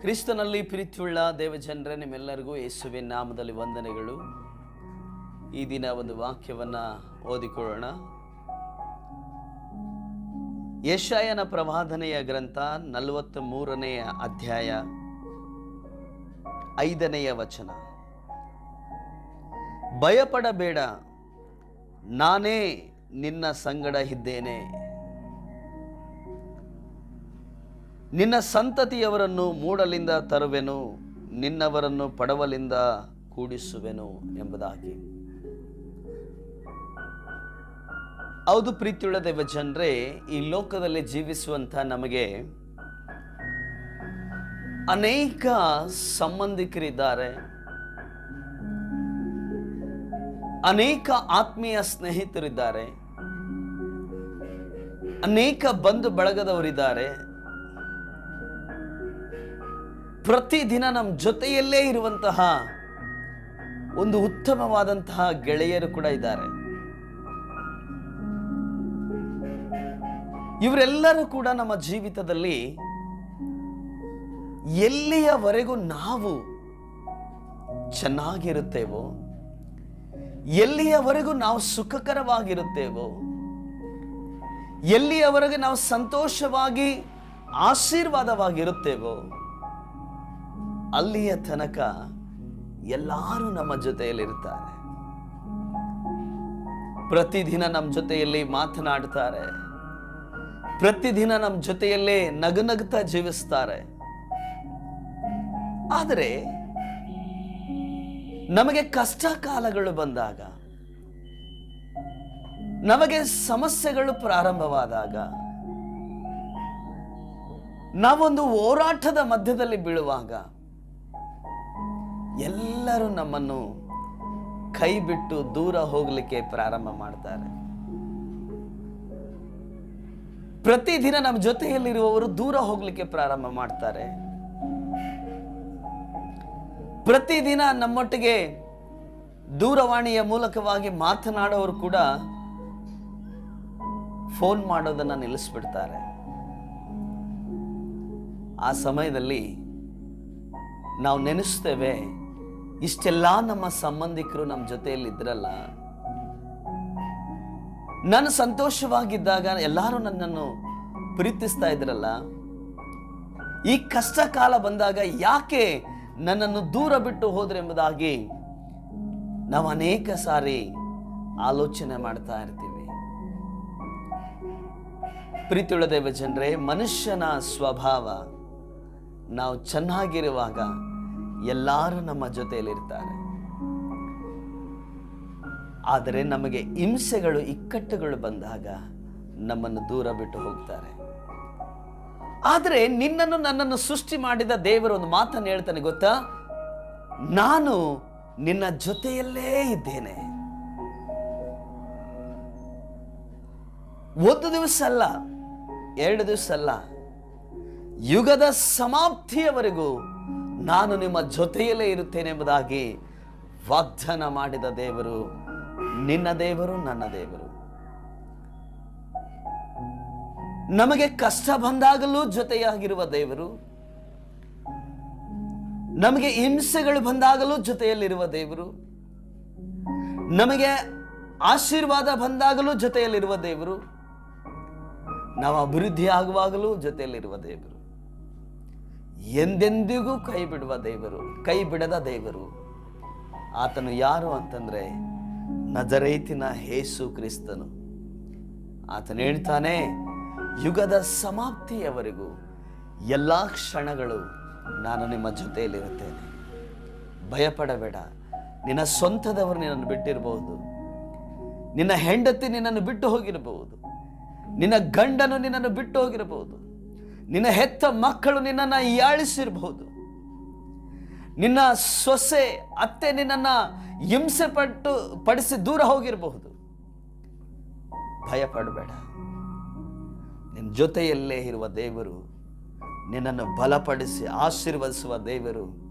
ಕ್ರಿಸ್ತನಲ್ಲಿ ಪ್ರೀತಿಯುಳ್ಳ ದೇವಜನರೇ, ನಿಮ್ಮೆಲ್ಲರಿಗೂ ಯೇಸುವಿನ ನಾಮದಲ್ಲಿ ವಂದನೆಗಳು. ಈ ದಿನ ಒಂದು ವಾಕ್ಯವನ್ನು ಓದಿಕೊಳ್ಳೋಣ. ಯಶಾಯನ ಪ್ರವಾದನೆಯ ಗ್ರಂಥ ನಲವತ್ತ ಮೂರನೆಯ ಅಧ್ಯಾಯ ಐದನೆಯ ವಚನ. ಭಯಪಡಬೇಡ, ನಾನೇ ನಿನ್ನ ಸಂಗಡ ಇದ್ದೇನೆ. ನಿನ್ನ ಸಂತತಿಯವರನ್ನು ಮೂಡಲಿಂದ ತರುವೆನು, ನಿನ್ನವರನ್ನು ಪಡವಲಿಂದ ಕೂಡಿಸುವೆನು ಎಂಬುದಾಗಿ. ಹೌದು ಪ್ರೀತಿಯುಳ್ಳ ದೇವ ಜನರೇ ಈ ಲೋಕದಲ್ಲಿ ಜೀವಿಸುವಂಥ ನಮಗೆ ಅನೇಕ ಸಂಬಂಧಿಕರಿದ್ದಾರೆ. ಅನೇಕ ಆತ್ಮೀಯ ಸ್ನೇಹಿತರಿದ್ದಾರೆ. ಅನೇಕ ಬಂಧು ಬಳಗದವರಿದ್ದಾರೆ. ಪ್ರತಿದಿನ ನಮ್ಮ ಜೊತೆಯಲ್ಲೇ ಇರುವಂತಹ ಒಂದು ಉತ್ತಮವಾದಂತಹ ಗೆಳೆಯರು ಕೂಡ ಇದ್ದಾರೆ. ಇವರೆಲ್ಲರೂ ಕೂಡ ನಮ್ಮ ಜೀವಿತದಲ್ಲಿ ಎಲ್ಲಿಯವರೆಗೂ ನಾವು ಚೆನ್ನಾಗಿರುತ್ತೇವೋ, ಎಲ್ಲಿಯವರೆಗೂ ನಾವು ಸುಖಕರವಾಗಿರುತ್ತೇವೋ, ಎಲ್ಲಿಯವರೆಗೂ ನಾವು ಸಂತೋಷವಾಗಿ ಆಶೀರ್ವಾದವಾಗಿರುತ್ತೇವೋ ಅಲ್ಲಿಯ ತನಕ ಎಲ್ಲರೂ ನಮ್ಮ ಜೊತೆಯಲ್ಲಿರ್ತಾರೆ. ಪ್ರತಿದಿನ ನಮ್ಮ ಜೊತೆಯಲ್ಲಿ ಮಾತನಾಡ್ತಾರೆ. ಪ್ರತಿದಿನ ನಮ್ಮ ಜೊತೆಯಲ್ಲೇ ನಗನಗ್ತಾ ಜೀವಿಸ್ತಾರೆ. ಆದರೆ ನಮಗೆ ಕಷ್ಟ ಕಾಲಗಳು ಬಂದಾಗ, ನಮಗೆ ಸಮಸ್ಯೆಗಳು ಪ್ರಾರಂಭವಾದಾಗ, ನಾವೊಂದು ಹೋರಾಟದ ಮಧ್ಯದಲ್ಲಿ ಬೀಳುವಾಗ ಎಲ್ಲರೂ ನಮ್ಮನ್ನು ಕೈ ಬಿಟ್ಟು ದೂರ ಹೋಗಲಿಕ್ಕೆ ಪ್ರಾರಂಭ ಮಾಡ್ತಾರೆ. ಪ್ರತಿದಿನ ನಮ್ಮ ಜೊತೆಯಲ್ಲಿರುವವರು ದೂರ ಹೋಗ್ಲಿಕ್ಕೆ ಪ್ರಾರಂಭ ಮಾಡ್ತಾರೆ. ಪ್ರತಿದಿನ ನಮ್ಮೊಟ್ಟಿಗೆ ದೂರವಾಣಿಯ ಮೂಲಕವಾಗಿ ಮಾತನಾಡೋರು ಕೂಡ ಫೋನ್ ಮಾಡೋದನ್ನ ನಿಲ್ಲಿಸ್ಬಿಡ್ತಾರೆ. ಆ ಸಮಯದಲ್ಲಿ ನಾವು ನೆನೆಸ್ತೇವೆ. ಇಷ್ಟೆಲ್ಲ ನಮ್ಮ ಸಂಬಂಧಿಕರು ನಮ್ಮ ಜೊತೆಯಲ್ಲಿ ಇದ್ರಲ್ಲ ನಾನು ಸಂತೋಷವಾಗಿದ್ದಾಗ ಎಲ್ಲರೂ ನನ್ನನ್ನು ಪ್ರೀತಿಸ್ತಾ ಇದ್ರಲ್ಲ, ಈ ಕಷ್ಟ ಕಾಲ ಬಂದಾಗ ಯಾಕೆ ನನ್ನನ್ನು ದೂರ ಬಿಟ್ಟು ಹೋದ್ರೆ ಎಂಬುದಾಗಿ ನಾವು ಅನೇಕ ಸಾರಿ ಆಲೋಚನೆ ಮಾಡ್ತಾ ಇರ್ತೀವಿ. ಪ್ರೀತಿಯುಳ್ಳ ದೇವ ಜನರೇ ಮನುಷ್ಯನ ಸ್ವಭಾವ ನಾವು ಚೆನ್ನಾಗಿರುವಾಗ ಎಲ್ಲರೂ ನಮ್ಮ ಜೊತೆಯಲ್ಲಿರ್ತಾರೆ. ಆದರೆ ನಮಗೆ ಹಿಂಸೆಗಳು, ಇಕ್ಕಟ್ಟುಗಳು ಬಂದಾಗ ನಮ್ಮನ್ನು ದೂರ ಬಿಟ್ಟು ಹೋಗ್ತಾರೆ. ಆದರೆ ನಿನ್ನನ್ನು, ನನ್ನನ್ನು ಸೃಷ್ಟಿ ಮಾಡಿದ ದೇವರು ಒಂದು ಮಾತನ್ನು ಹೇಳ್ತಾನೆ, ಗೊತ್ತಾ? ನಾನು ನಿನ್ನ ಜೊತೆಯಲ್ಲೇ ಇದ್ದೇನೆ. ಒಂದು ದಿವಸ ಅಲ್ಲ, ಎರಡು ದಿವಸ ಅಲ್ಲ, ಯುಗದ ಸಮಾಪ್ತಿಯವರೆಗೂ ನಾನು ನಿಮ್ಮ ಜೊತೆಯಲ್ಲೇ ಇರುತ್ತೇನೆ ಎಂಬುದಾಗಿ ವಾಗ್ದಾನ ಮಾಡಿದ ದೇವರು ನಿನ್ನ ದೇವರು, ನನ್ನ ದೇವರು. ನಮಗೆ ಕಷ್ಟ ಬಂದಾಗಲೂ ಜೊತೆಯಾಗಿರುವ ದೇವರು, ನಮಗೆ ಹಿಂಸೆಗಳು ಬಂದಾಗಲೂ ಜೊತೆಯಲ್ಲಿರುವ ದೇವರು, ನಮಗೆ ಆಶೀರ್ವಾದ ಬಂದಾಗಲೂ ಜೊತೆಯಲ್ಲಿರುವ ದೇವರು, ನಾವು ಅಭಿವೃದ್ಧಿ ಆಗುವಾಗಲೂ ಜೊತೆಯಲ್ಲಿರುವ ದೇವರು. ಎಂದೆಂದಿಗೂ ಕೈ ಬಿಡುವ ದೇವರು, ಕೈ ಬಿಡದ ದೇವರು. ಆತನು ಯಾರು ಅಂತಂದ್ರೆ ನಜರೈತಿನ ಹೇಸು ಕ್ರಿಸ್ತನು. ಆತನು ಹೇಳ್ತಾನೆ, ಯುಗದ ಸಮಾಪ್ತಿಯವರೆಗೂ ಎಲ್ಲ ಕ್ಷಣಗಳು ನಾನು ನಿಮ್ಮ ಜೊತೆಯಲ್ಲಿರುತ್ತೇನೆ. ಭಯಪಡಬೇಡ, ನಿನ್ನ ಸ್ವಂತದವರು ನಿನ್ನನ್ನು ಬಿಟ್ಟಿರಬಹುದು. ನಿನ್ನ ಹೆಂಡತಿ ನಿನ್ನನ್ನು ಬಿಟ್ಟು ಹೋಗಿರಬಹುದು. ನಿನ್ನ ಗಂಡನು ನಿನ್ನನ್ನು ಬಿಟ್ಟು ಹೋಗಿರಬಹುದು. ನಿನ್ನ ಹೆತ್ತ ಮಕ್ಕಳು ನಿನ್ನನ್ನು ಯಾಳಿಸಿರಬಹುದು. ನಿನ್ನ ಸೊಸೆ, ಅತ್ತೆ ನಿನ್ನನ್ನು ಹಿಂಸೆ ಪಟ್ಟು, ಪಡಿಸಿ ದೂರ ಹೋಗಿರಬಹುದು. ಭಯಪಡಬೇಡ ನಿನ್ನ ಜೊತೆಯಲ್ಲೇ ಇರುವ ದೇವರು ನಿನ್ನನ್ನು ಬಲಪಡಿಸಿ ಆಶೀರ್ವದಿಸುವ ದೇವರು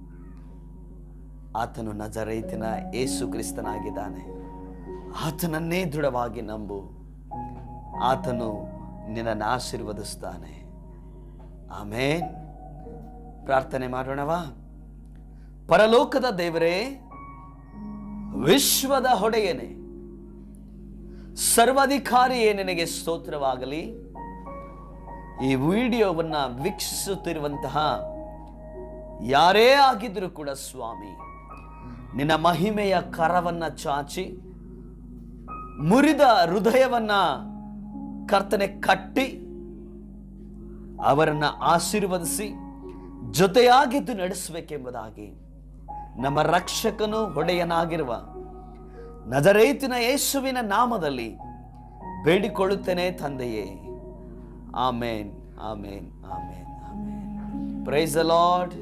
ಆತನು ನಜರೈತಿನ ಏಸು ಕ್ರಿಸ್ತನಾಗಿದ್ದಾನೆ. ಆತನನ್ನೇ ದೃಢವಾಗಿ ನಂಬು. ಆತನು ನಿನ್ನನ್ನು ಆಶೀರ್ವದಿಸ್ತಾನೆ. ಆಮೇನ್. ಪ್ರಾರ್ಥನೆ ಮಾಡೋಣವಾ? ಪರಲೋಕದ ದೇವರೇ, ವಿಶ್ವದ ಹೊಡೆಯನೆ ಸರ್ವಾಧಿಕಾರಿಯೇ ನಿನಗೆ ಸ್ತೋತ್ರವಾಗಲಿ. ಈ ವಿಡಿಯೋವನ್ನು ವೀಕ್ಷಿಸುತ್ತಿರುವಂತಹ ಯಾರೇ ಆಗಿದ್ರೂ ಕೂಡ ಸ್ವಾಮಿ, ನಿನ್ನ ಮಹಿಮೆಯ ಕರವನ್ನ ಚಾಚಿ, ಮುರಿದ ಹೃದಯವನ್ನ ಕರ್ತನೆ ಕಟ್ಟಿ ಅವರನ್ನ ಆಶೀರ್ವದಿಸಿ ಜೊತೆಯಾಗಿದ್ದು ನಡೆಸಬೇಕೆಂಬುದಾಗಿ ನಮ್ಮ ರಕ್ಷಕನು ಹೊಡೆಯನಾಗಿರುವ ನಜರೇತಿನ ಯೇಸುವಿನ ನಾಮದಲ್ಲಿ ಬೇಡಿಕೊಳ್ಳುತ್ತೇನೆ ತಂದೆಯೇ. ಆಮೇನ್ ಆಮೇನ್ ಆಮೇನ್ ಆಮೇನ್. Price lord